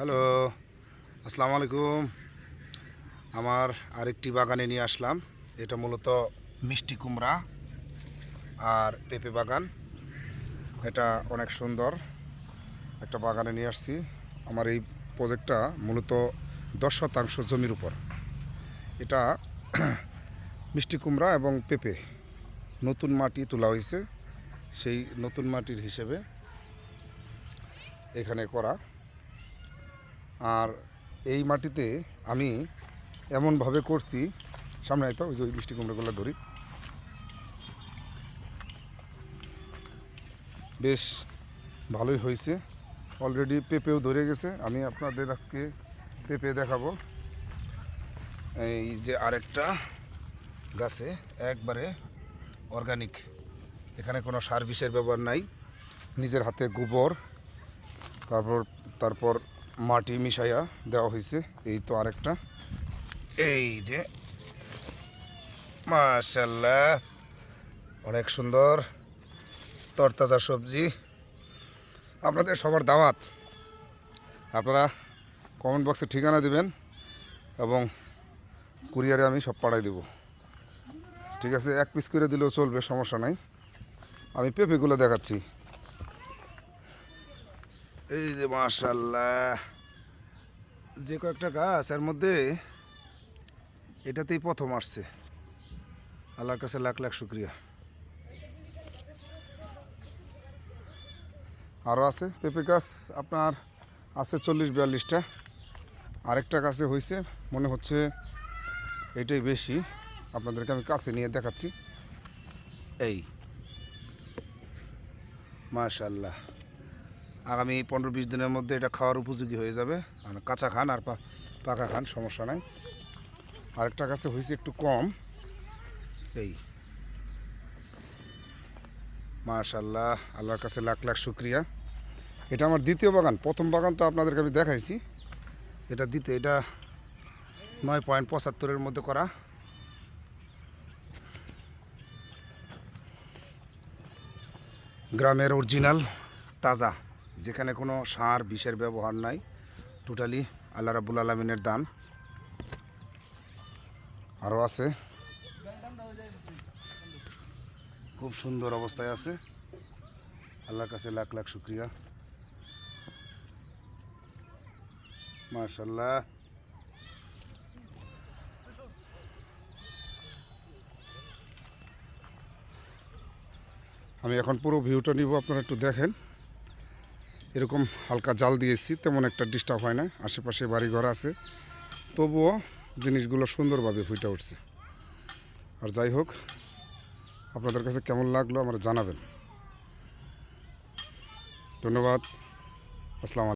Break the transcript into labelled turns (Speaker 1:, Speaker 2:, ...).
Speaker 1: Hello, আসসালামু আলাইকুম। আমার আরেকটি বাগানে নিয়ে আসলাম। এটা মূলত মিষ্টি কুমড়া আর পেঁপে বাগান। এটা অনেক সুন্দর। একটা বাগানে নিয়ে আসছি। আমার এই প্রজেক্টটা মূলত দশ শতাংশ জমির উপর। এটা মিষ্টি কুমড়া এবং পেঁপে। নতুন মাটি তোলা হয়েছে। সেই নতুন মাটির হিসেবে এখানে করা। আর এই মাটিতে আমি এমনভাবে করছি, সামনে হয়তো ওই যে ওই মিষ্টি কুমড়োগুলো ধরি। বেশ ভালোই হয়েছে। অলরেডি পেঁপেও ধরে গেছে। আমি আপনাদের আজকে পেঁপে দেখাবো। এই যে আরেকটা গাছে একবারে অর্গানিক এখানে কোনো সার বিষের ব্যবহার নাই। নিজের হাতে গোবর, তারপর তারপর মাটি মিশাইয়া দেওয়া হয়েছে এই তো আরেকটা। এই যে মাশাল্লাহ অনেক সুন্দর তরতাজা সবজি। আপনাদের সবার দাওয়াত। আপনারা কমেন্ট বক্সে ঠিকানা দিবেন এবং কুরিয়ারে আমি সব পাঠাই দেব। ঠিক আছে, এক পিস করে দিলেও চলবে, সমস্যা নাই। আমি পেঁপেগুলো দেখাচ্ছি। এই যে মাশাল্লাহ যে কয়েকটা গাছ, এর মধ্যে এটাতেই প্রথম আসছে। আল্লাহর কাছে লাখ লাখ শুক্রিয়া। আরও আছে পেঁপে গাছ, আপনার আছে চল্লিশ বিয়াল্লিশটা। আরেকটা গাছে হয়েছে মনে হচ্ছে এটাই বেশি। আপনাদেরকে আমি কাছে নিয়ে দেখাচ্ছি। এই। মাশাল্লাহ আগামী পনেরো বিশ দিনের মধ্যে এটা খাওয়ার উপযোগী হয়ে যাবে। আর কাঁচা খান আর পাকা খান, সমস্যা নাই। আরেকটা কাছে হয়েছে একটু কম। এই। মাশাল্লাহ আল্লাহর কাছে লাখ লাখ শুক্রিয়া। এটা আমার দ্বিতীয় বাগান, প্রথম বাগানটা আপনাদেরকে আমি দেখাইছি। এটা দিতে এটা নয় পয়েন্ট পঁচাত্তরের মধ্যে করা। গ্রামের অরিজিনাল, তাজা। যেখানে কোনো সার বিষের ব্যবহার নাই। টোটালি আল্লাহ রাবুল আলমিনের দান। আরও আছে। খুব সুন্দর অবস্থায় আছে। আল্লাহর কাছে লাখ লাখ শুক্রিয়া। মার্শাল্লাহ আমি এখন পুরো ভিউটা নিব, আপনারা একটু দেখেন। এরকম হালকা জাল দিয়েছি তেমন একটা ডিস্টার্ব হয় না, আশেপাশে বাড়ি ঘর আছে। তবুও জিনিসগুলো সুন্দরভাবে ফুটে উঠছে। আর যাই হোক, আপনাদের কাছে কেমন লাগল আমার জানাবেন। ধন্যবাদ, আসসালাম